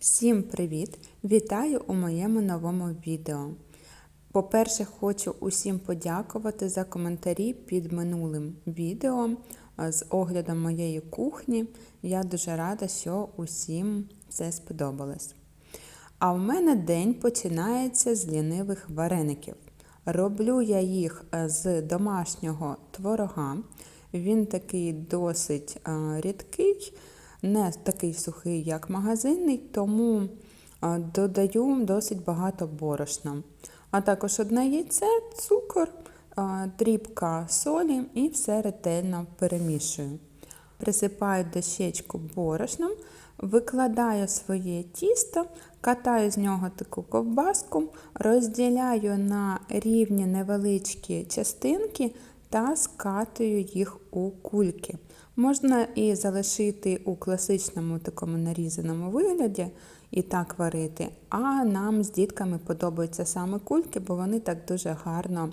Всім привіт! Вітаю у моєму новому відео. По-перше, хочу усім подякувати за коментарі під минулим відео з оглядом моєї кухні. Я дуже рада, що усім все сподобалось. А в мене день починається з лінивих вареників. Роблю я їх е, з домашнього творога. Він такий досить е, рідкий, не такий сухий, як магазинний, тому додаю досить багато борошна. А також одне яйце, цукор, дрібка солі і все ретельно перемішую. Присипаю дощечку борошном, викладаю своє тісто, катаю з нього таку ковбаску, розділяю на рівні невеличкі частинки та скатую їх у кульки. Можна і залишити у класичному такому нарізаному вигляді і так варити, а нам з дітками подобаються саме кульки, бо вони так дуже гарно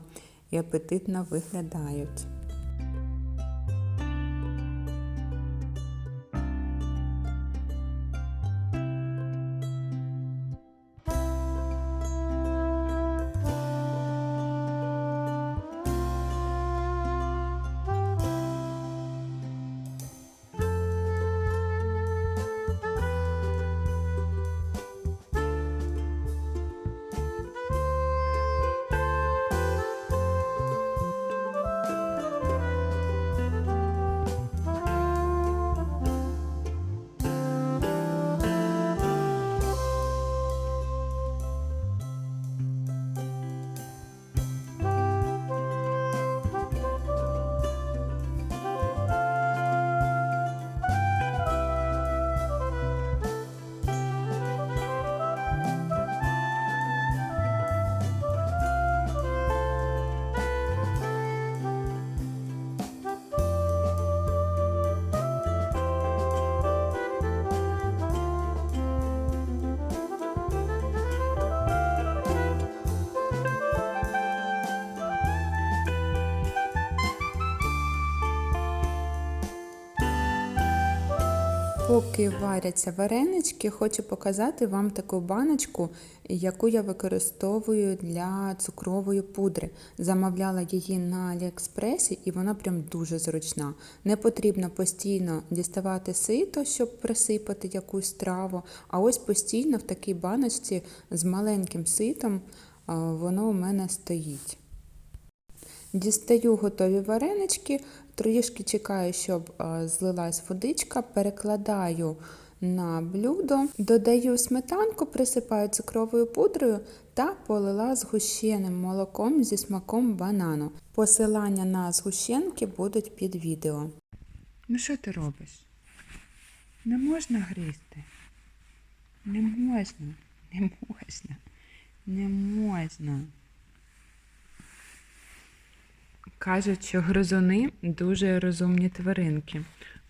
і апетитно виглядають. Поки варяться варенички, хочу показати вам таку баночку, яку я використовую для цукрової пудри. Замовляла її на Аліекспресі і вона прям дуже зручна. Не потрібно постійно діставати сито, щоб присипати якусь страву, а ось постійно в такій баночці з маленьким ситом воно у мене стоїть. Дістаю готові варенички, трішки чекаю, щоб е, злилась водичка, перекладаю на блюдо, додаю сметанку, присипаю цукровою пудрою та полила згущеним молоком зі смаком банану. Посилання на згущенки будуть під відео. Ну що ти робиш? Не можна гризти? Не можна, не можна, не можна. Кажуть, що гризуни дуже розумні тваринки.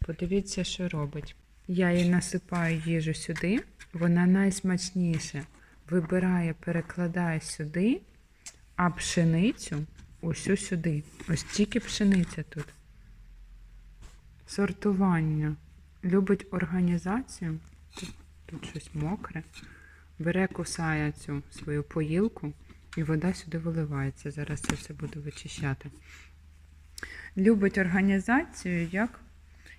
Подивіться, що робить. Я їй насипаю їжу сюди, вона найсмачніше вибирає, перекладає сюди, а пшеницю усю сюди. Ось тільки пшениця тут. Сортування. Любить організацію. Тут, тут щось мокре. Бере, кусає цю свою поїлку. І вода сюди виливається. Зараз це все буду вичищати. Любить організацію як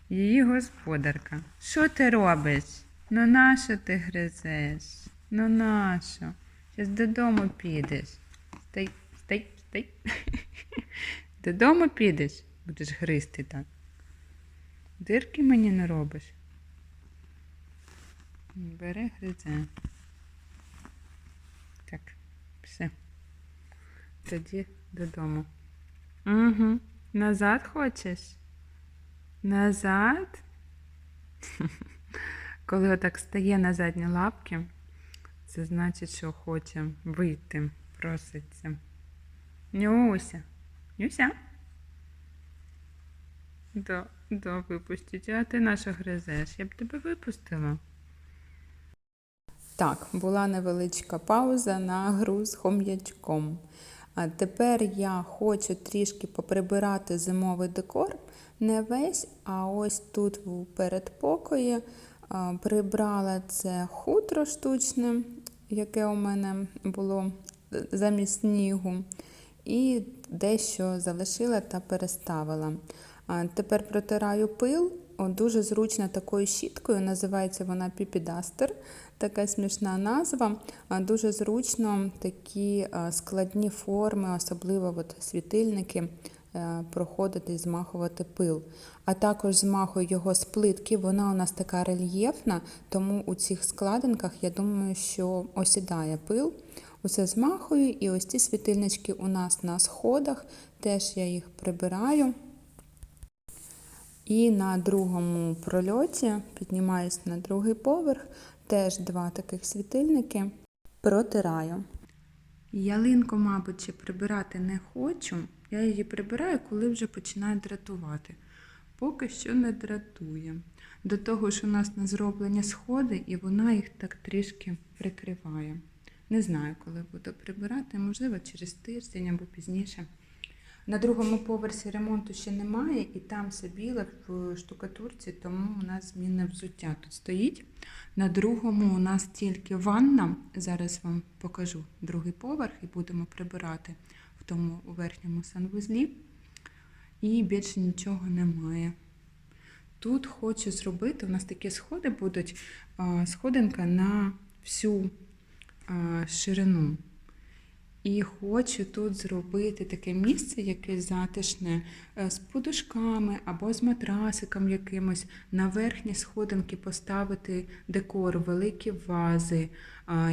її господарка. Що ти робиш? Ну нащо ти гризеш? Ну нащо? Зараз додому підеш. Стай, стай, стай. Додому підеш, будеш гризти так. Дирки мені не робиш. Бери гризе. Так, все. Тоді додому. Угу. Назад хочеш? Назад? Коли отак стає на задні лапки, це значить, що хоче вийти, проситься. Нюся. Нюся? Да, да, випустіть. А ти наша гризеш. Я б тебе випустила. Так, була невеличка пауза на гру з хом'ячком. А тепер я хочу трішки поприбирати зимовий декор. Не весь, а ось тут в передпокої Прибрала це хутро штучне, яке у мене було замість снігу, і дещо залишила та переставила. Тепер протираю пил. Дуже зручно такою щіткою, називається вона Піпідастер, така смішна назва. Дуже зручно такі складні форми, особливо от світильники, е, проходити і змахувати пил. А також змахую його з плитки, вона у нас така рельєфна, тому у цих складинках я думаю, що осідає пил. Усе змахую, і ось ці світильнички у нас на сходах, теж я їх прибираю. І на другому прольоті піднімаюсь на другий поверх, теж два таких світильники, протираю. Ялинку, мабуть, ще прибирати не хочу. Я її прибираю, коли вже починає дратувати. Поки що не дратує. До того ж, у нас на зроблені сходи, і вона їх так трішки прикриває. Не знаю, коли буду прибирати, можливо, через тиждень або пізніше. На другому поверсі ремонту ще немає, і там все біле в штукатурці, тому у нас змінне взуття тут стоїть. На другому у нас тільки ванна. Зараз вам покажу другий поверх і будемо прибирати в тому верхньому санвузлі. І більше нічого немає. Тут хочу зробити, у нас такі сходи будуть, сходинка на всю ширину. І хочу тут зробити таке місце, якесь затишне, е, з подушками або з матрасиком якимось. На верхні сходинки поставити декор, великі вази,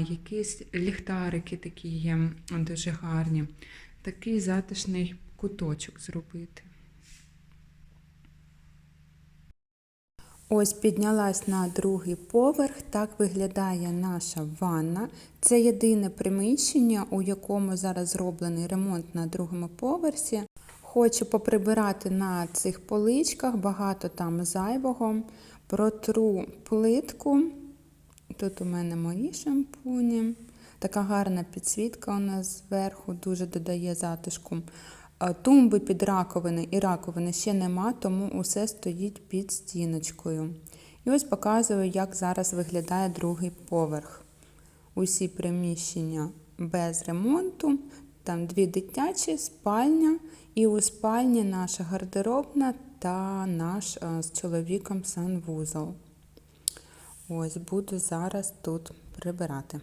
якісь ліхтарики такі є дуже гарні. Такий затишний куточок зробити. Ось піднялась на другий поверх. Так виглядає наша ванна. Це єдине приміщення, у якому зараз зроблений ремонт на другому поверсі. Хочу поприбирати на цих поличках, багато там зайвого. Протру плитку. Тут у мене мої шампуні. Така гарна підсвітка у нас зверху, дуже додає затишку. Тумби під раковини і раковини ще нема, тому усе стоїть під стіночкою. І ось показую, як зараз виглядає другий поверх. Усі приміщення без ремонту. Там дві дитячі, спальня, і у спальні наша гардеробна та наш з чоловіком санвузол. Ось буду зараз тут прибирати.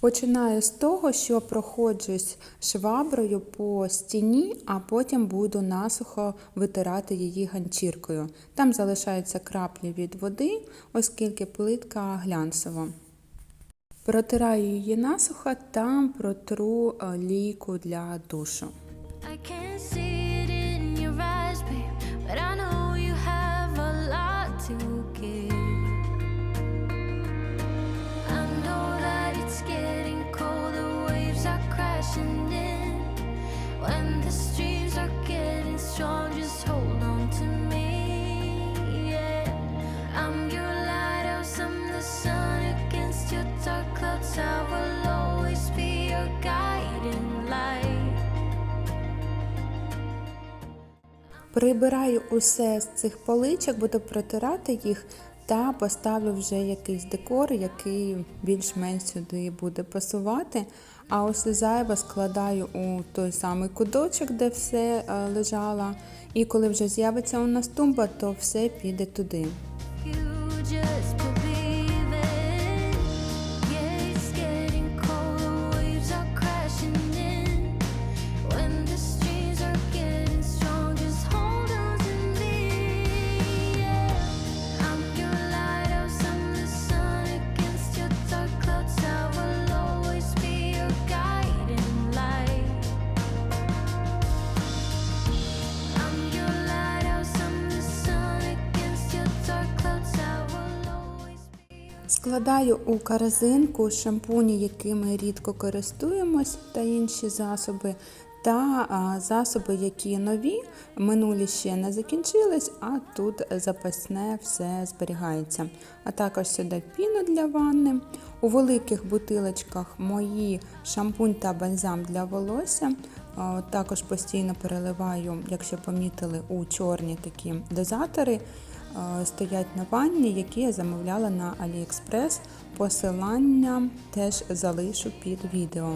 Починаю з того, що проходжусь шваброю по стіні, а потім буду насухо витирати її ганчіркою. Там залишаються краплі від води, оскільки плитка глянцева. Протираю її насухо та протру е, лійку для душу. Прибираю усе з цих поличок, буду протирати їх та поставлю вже якийсь декор, який більш-менш сюди буде пасувати. А ось зайве складаю у той самий кудочок, де все е, лежало. І коли вже з'явиться у нас тумба, то все піде туди. Складаю у корзинку шампуні, якими рідко користуємось, та інші засоби, та засоби, які нові, минулі ще не закінчились, а тут запасне все зберігається. А також сюди піну для ванни. У великих бутилочках мої шампунь та бальзам для волосся. Також постійно переливаю, якщо помітили, у чорні такі дозатори. Е, стоять на ванні, які я замовляла на AliExpress. Посилання теж залишу під відео.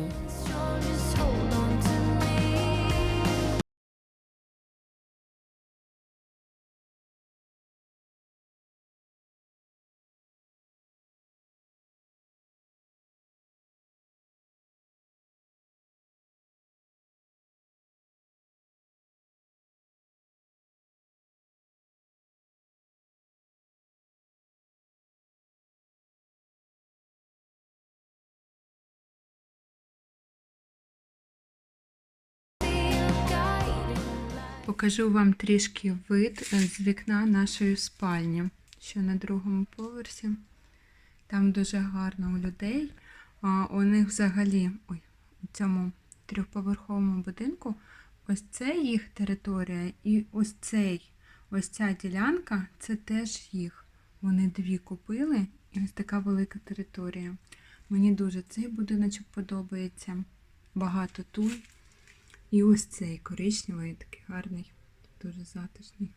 Покажу вам трішки вид е, з вікна нашої спальні, що на другому поверсі. Там дуже гарно у людей. У них взагалі, ой, у цьому трьохповерховому будинку, ось це їх територія, і ось цей, ось ця ділянка це теж їх. Вони дві купили, і ось така велика територія. Мені дуже цей будиночок подобається. Багато туй. І ось цей коричневий, такий гарний, дуже затишний.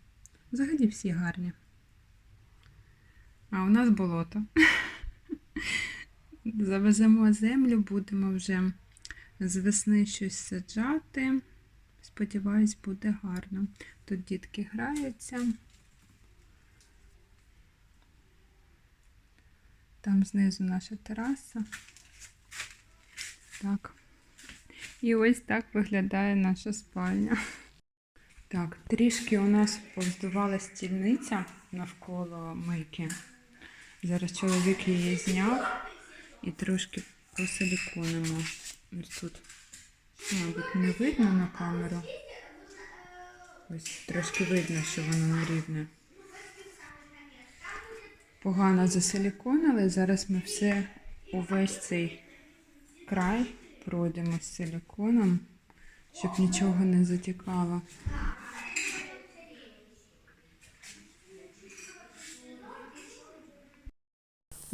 Взагалі всі гарні. А у нас болото. Завеземо землю, будемо вже з весни щось саджати. Сподіваюсь, буде гарно. Тут дітки граються. Там знизу наша тераса. Так. І ось так виглядає наша спальня. Так, трішки у нас повздувала стільниця навколо мийки. Зараз чоловік її зняв і трошки посиліконимо. Тут, мабуть, не видно на камеру. Ось трошки видно, що воно нерівне. Погано засиліконили. Зараз ми все увесь цей край пройдемо з силіконом, щоб нічого не затікало.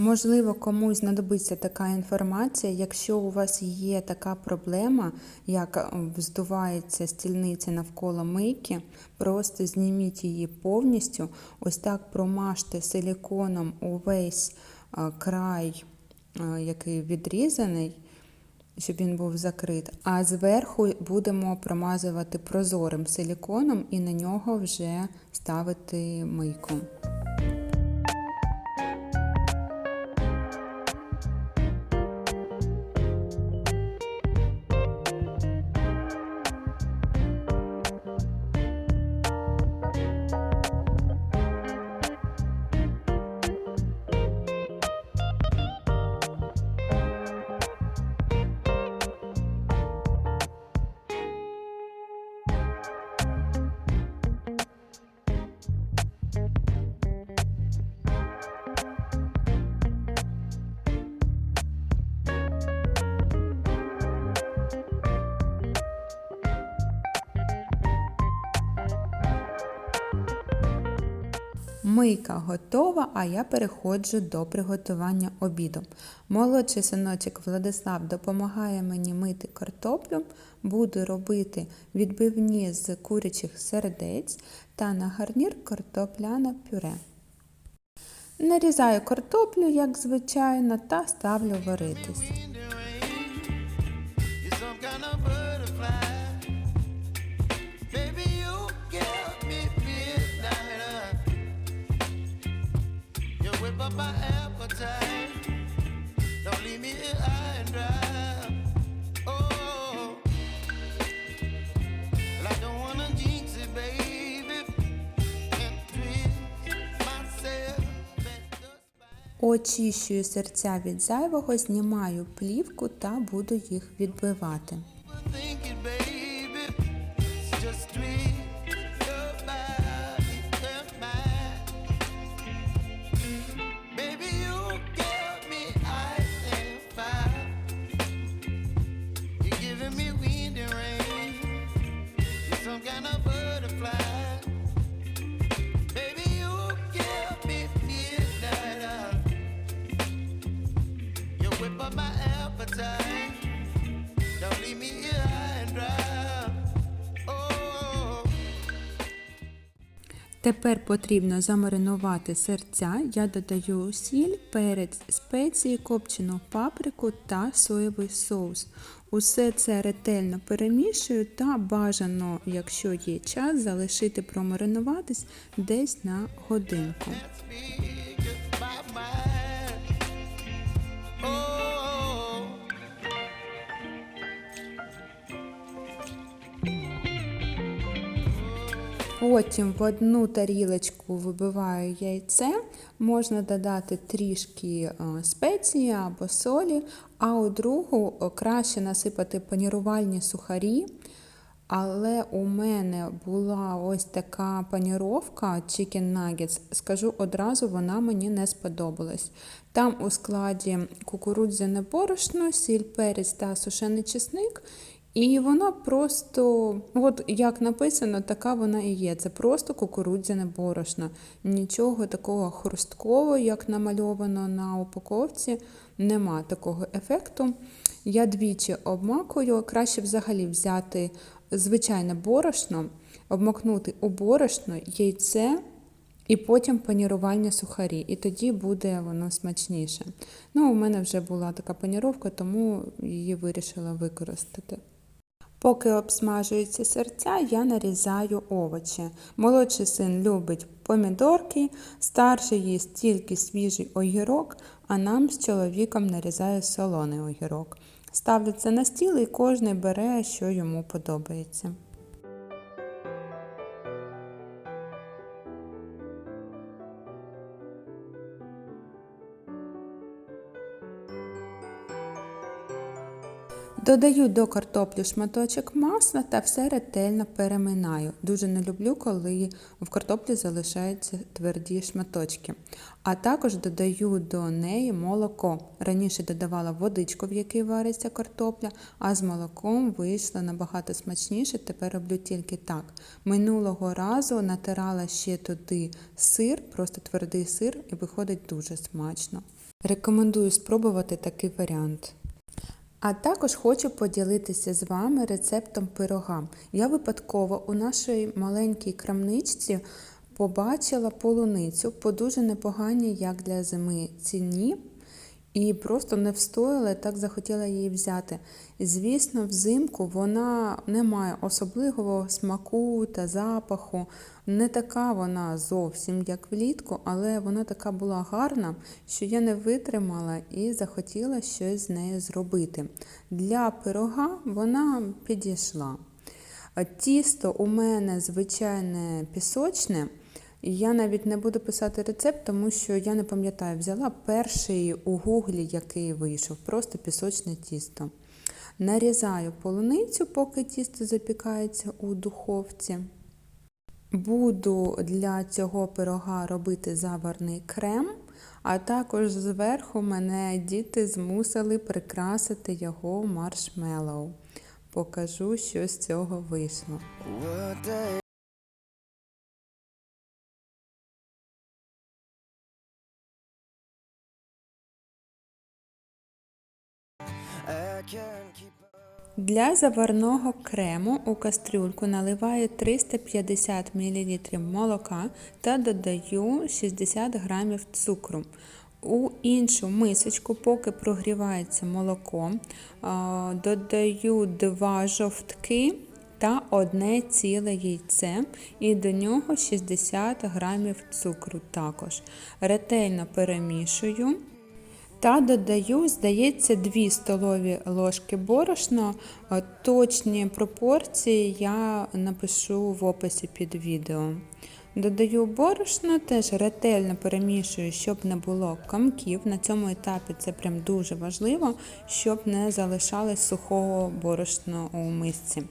Можливо, комусь знадобиться така інформація. Якщо у вас є така проблема, як е, вздувається стільниця навколо мийки, просто зніміть її повністю. Ось так промажте силіконом увесь е, край, е, який відрізаний, щоб він був закрит. А зверху будемо промазувати прозорим силіконом і на нього вже ставити мийку. Мийка готова, а я переходжу до приготування обіду. Молодший синочок Владислав допомагає мені мити картоплю. Буду робити відбивні з курячих сердець та на гарнір картопляне пюре. Нарізаю картоплю, як звичайно, та ставлю варитись. Очищую серця від зайвого, знімаю плівку та буду їх відбивати. Whip up my appetite. Don't leave me here high and dry. Oh. Тепер потрібно замаринувати серця. Я додаю сіль, перець, спеції, копчену паприку та соєвий соус. Усе це ретельно перемішую та бажано, якщо є час, залишити промаринуватись десь на годинку. Потім в одну тарілочку вибиваю яйце, можна додати трішки е, спеції або солі, а у другу е, краще насипати панірувальні сухарі. Але у мене була ось така паніровка Chicken Nuggets. Скажу одразу, вона мені не сподобалась. Там у складі кукурудзяне борошно, сіль, перець та сушений чесник. І вона просто, от як написано, така вона і є. Це просто кукурудзяне борошно. Нічого такого хрусткового, як намальовано на упаковці, нема такого ефекту. Я двічі обмакую, краще взагалі взяти звичайне борошно, обмакнути у борошно, яйце і потім панірувальні сухарі. І тоді буде воно смачніше. Ну, у мене вже була така паніровка, тому її вирішила використати. Поки обсмажуються серця, я нарізаю овочі. Молодший син любить помідорки, старший їсть тільки свіжий огірок, а нам з чоловіком нарізає солоний огірок. Ставлю це на стіл і кожен бере, що йому подобається. Додаю до картоплі шматочок масла та все ретельно переминаю. Дуже не люблю, коли в картоплі залишаються тверді шматочки. А також додаю до неї молоко. Раніше додавала водичку, в якій вариться картопля, а з молоком вийшло набагато смачніше. Тепер роблю тільки так. Минулого разу натирала ще туди сир, просто твердий сир, і виходить дуже смачно. Рекомендую спробувати такий варіант. А також хочу поділитися з вами рецептом пирога. Я випадково у нашій маленькій крамничці побачила полуницю по дуже непоганій, як для зими, ціні. І просто не встояла, так захотіла її взяти. Звісно, взимку вона не має особливого смаку та запаху. Не така вона зовсім як влітку, але вона така була гарна, що я не витримала і захотіла щось з нею зробити. Для пирога вона підійшла. Тісто у мене звичайне пісочне. Я навіть не буду писати рецепт, тому що я не пам'ятаю, взяла перший у гуглі, який вийшов, просто пісочне тісто. Нарізаю полуницю, поки тісто запікається у духовці. Буду для цього пирога робити заварний крем, а також зверху мене діти змусили прикрасити його маршмеллоу. Покажу, що з цього вийшло. Для заварного крему у кастрюльку наливаю 350 мл молока та додаю 60 г цукру. У іншу мисочку, поки прогрівається молоко, додаю 2 жовтки та одне ціле яйце і до нього 60 г цукру також. Ретельно перемішую. Та додаю, здається, 2 столові ложки борошна. Е, Точні пропорції я напишу в описі під відео. Додаю борошно, теж ретельно перемішую, щоб не було комків. На цьому етапі це прям дуже важливо, щоб не залишалось сухого борошна у мисці.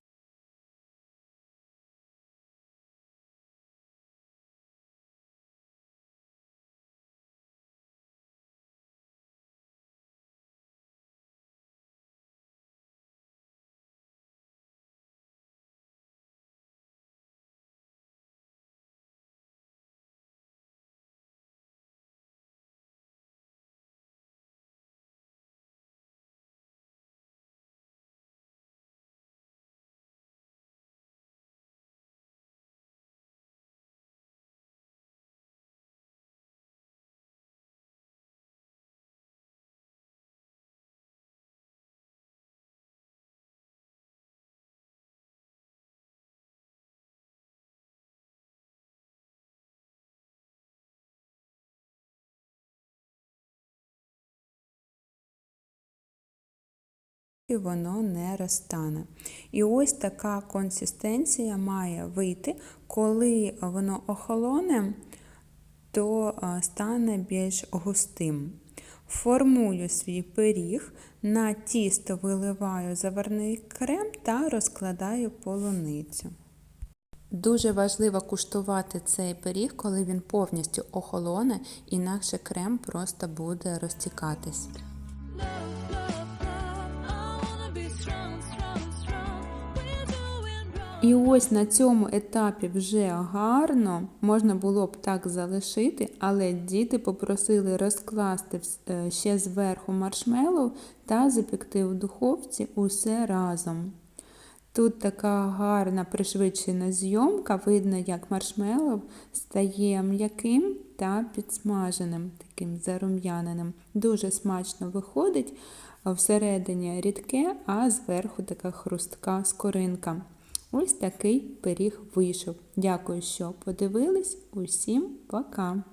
І воно не розтане. І ось така консистенція має вийти, коли воно охолоне, то стане більш густим. Формую свій пиріг, на тісто виливаю заварний крем та розкладаю полуницю. Дуже важливо куштувати цей пиріг, коли він повністю охолоне, інакше крем просто буде розтікатись. І ось на цьому етапі вже гарно можна було б так залишити, але діти попросили розкласти е, ще зверху маршмеллоу та запекти в духовці усе разом. Тут така гарна пришвидшена зйомка, видно, як маршмеллоу стає м'яким та підсмаженим, таким зарум'яненим. Дуже смачно виходить, всередині рідке, а зверху така хрустка скоринка. Ось такий пиріг вийшов. Дякую, що подивились. Усім пока!